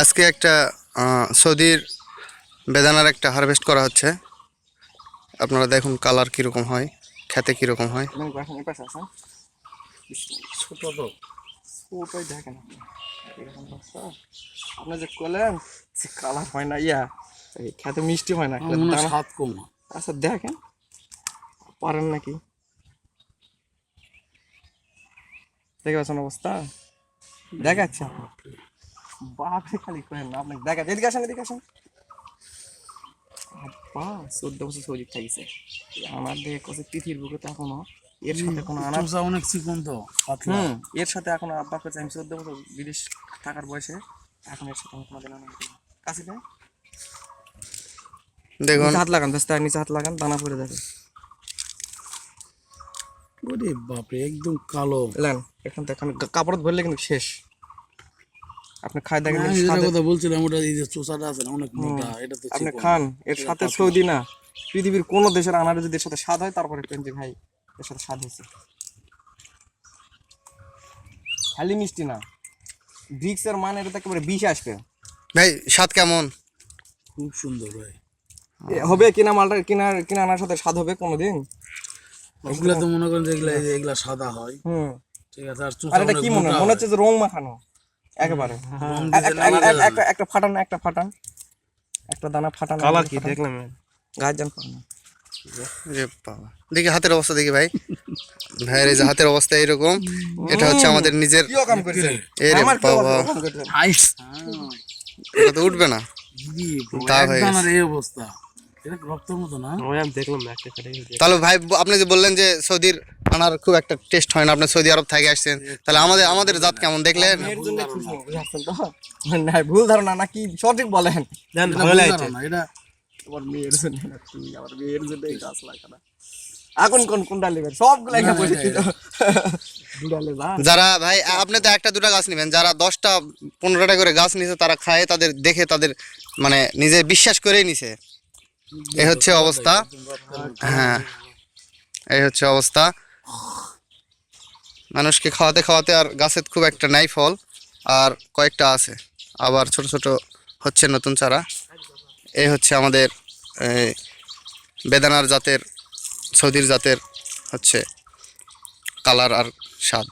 আজকে একটা সৌদির বেদানার একটা হারভেস্ট করা হচ্ছে। আপনারা দেখুন কালার কীরকম হয় খেতে কীরকম হয়। যে কালার হয় না ইয়া খেতে মিষ্টি হয় না স্বাদ কম আচ্ছা দেখেন। পারেন নাকি? দেখে পাচ্ছেন অবস্থা? দেখাচ্ছে বাপরে খালি করেন না আপনাকে দেখা এদিকে আসেন এদিকে আসেন আব্বা চোদ্দ বছর থাকিছে। আমার দেখে কছে তিথির বুকে তো এখনও এর সাথে কোনো অনেক চিকন তো হুম এর সাথে এখন আব্বা কাছে আমি চোদ্দ বছর বিদেশ থাকার বয়সে এখন এর সাথে আমি কোনোদিন আনন্দ করিনি। কাছে দেয় দেখুন। হাত লাগান বেস্তা নিচে হাত লাগান দানা পড়ে যাবে। ওরে বাপরে একদম কালো। এলেন এখান কাপড় ধরলে কিন্তু শেষ। আপনি খাই দেখেন কথা বলছিলাম ওটা এই যে চোষাটা আছে না অনেক মোটা এটা তো আপনি খান এর সাথে সৌদি না পৃথিবীর কোন দেশের আনারে যদি এর সাথে স্বাদ হয় তারপরে পেন যে ভাই এর সাথে স্বাদ হয়েছে। খালি মিষ্টি না মান এটা একেবারে বিষ আসবে। ভাই স্বাদ কেমন? খুব সুন্দর ভাই। হবে কিনা মালটা কিনা কিনা আনার সাথে স্বাদ হবে কোনোদিন? এগুলা তো মনে করেন যে এগুলা এগুলা সাদা হয়। হুম। ঠিক আছে আর এটা কি মনে হয়? মনে হচ্ছে যে রং মাখানো। একেবারে। একটা ফাটান একটা ফাটান। একটা দানা ফাটান কালার কি? দেখলাম। রে দেখি হাতের অবস্থা দেখি ভাই। ভাইয়ের এই যে হাতের অবস্থা এরকম এটা হচ্ছে আমাদের নিজের কিও কাম করছে? এ রে আমার কিও বাবা। এটা তো উঠবে না। তা হয়ে দানার এই অবস্থা। এটা রক্তের মতো না? ওই আমি দেখলাম একটা করে তাহলে ভাই আপনি যে বললেন যে সৌদির আনার খুব একটা টেস্ট হয় না। আপনি সৌদি আরব থেকে আসছেন তাহলে আমাদের আমাদের জাত কেমন দেখলেন এর জন্য খুশি বুঝাচ্ছেন তো। না ভুল ধারণা নাকি সঠিক বলেন? এখন কোন যারা ভাই আপনি তো একটা দুটা গাছ নেবেন। যারা দশটা পনেরোটা করে গাছ নিছে তারা খায় তাদের দেখে তাদের মানে নিজে বিশ্বাস করেই নিছে। এই হচ্ছে অবস্থা। হ্যাঁ এই হচ্ছে অবস্থা। মানুষকে খাওয়াতে খাওয়াতে আর গাছের খুব একটা নাই ফল, আর কয়েকটা আছে। আবার ছোট ছোট হচ্ছে নতুন চারা। এই হচ্ছে আমাদের বেদানার জাতের, সৌদির জাতের হচ্ছে কালার আর স্বাদ।